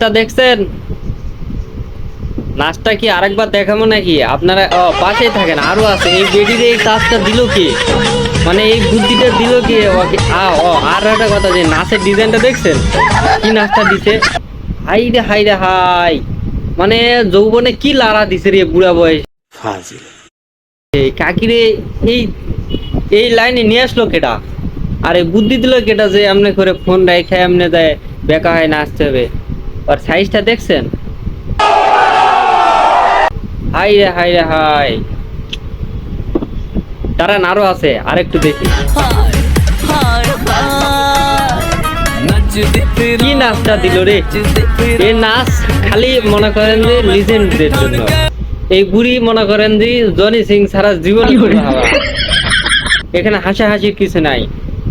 নাচটা দেখছেন? নাচটা কি আরেকবার দেখাবো নাকি? আপনারা পাশেই থাকেন আরও আছে। এই বেডির এই কাজটা দিল কি? মানে এই বুদ্ধিটা দিল কি? আর একটা কথা যে নাচের ডিজাইনটা দেখছেন? কি নাচটা দিছে? হাই রে হাই রে হাই। মানে যৌবনে কি লাড়া দিছে রে বুড়া বয়স? এই কাকিরে এই এই লাইনে নিয়ে আসলো কেটা আরে বুদ্ধি দিল কেটা যে এমনি করে ফোন রেখে এমনি দেয় বেকা হয় নাচতে হবে। আর সাইজটা দেখছেন? হাই রে হাই রে হাই। তারা আরও আছে আরেকটু দেখি। কি নাচটা দিল রে? এই নাচ খালি মনে করেন যে লিজেন্ডদের জন্য। এই বুড়ি মনে করেন যে জনি সিং সারা জীবন। এখানে হাসাহাসির কিছু নাই।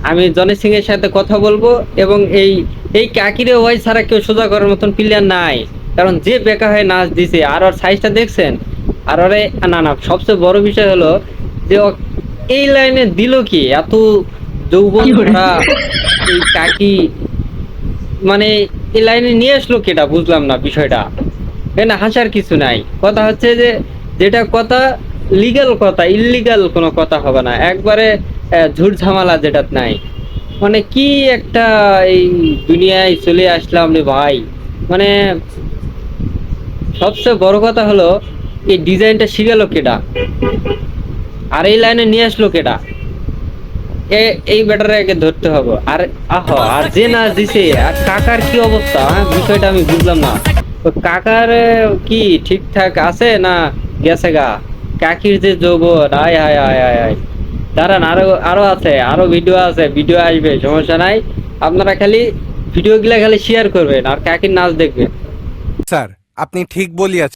আমি জনি সিং এর সাথে কথা বলব এবং এই এই কাকিরে ওয়াই ছাড়া কেউ সোজা করার মতন প্লেয়ার নাই। কারণ যে বেকা হয়ে নাচ দিছে আর ওর সাইজটা দেখছেন? আর ওরে না না সবচেয়ে বড় বিষয় হলো যে এই লাইনে দিল কি? এত যৌবন এই কাকি মানে এই লাইনে নিয়ে আসলো কেটা বুঝলাম না বিষয়টা। এখানে হাসার কিছু নাই। কথা হচ্ছে যে যেটা কথা লিগ্যাল কথা ইলিগাল কোনো কথা হবে না। একবারে ঝুট ঝামেলা যেটা নাই। মানে কি একটা এই দুনিয়ায় চলে আসলাম রে ভাই? মানে সবচেয়ে বড় কথা হলো, এই ডিজাইনটা শিখালো কেটা আর এই লাইনে নিয়ে আসলো এ- এই ব্যাটারে আগে ধরতে হবে। আর আহ, আর যে না দিছে, আর কাকার কি অবস্থা হ্যাঁ? বিষয়টা আমি বুঝলাম না। কাকার কি ঠিকঠাক আছে না গেছে গা? কাকির যে যৌবন, আয় হায় আয় আয় আয়। দাঁড়ান, আরও আরও আছে, আরও ভিডিও আছে ভিডিও আসবে, সমস্যা নাই। আপনারা খালি ভিডিও গুলা খালি শেয়ার করবেন, আর কাকির নাচ দেখবেন। স্যার, আপনি ঠিক বলিয়াছেন।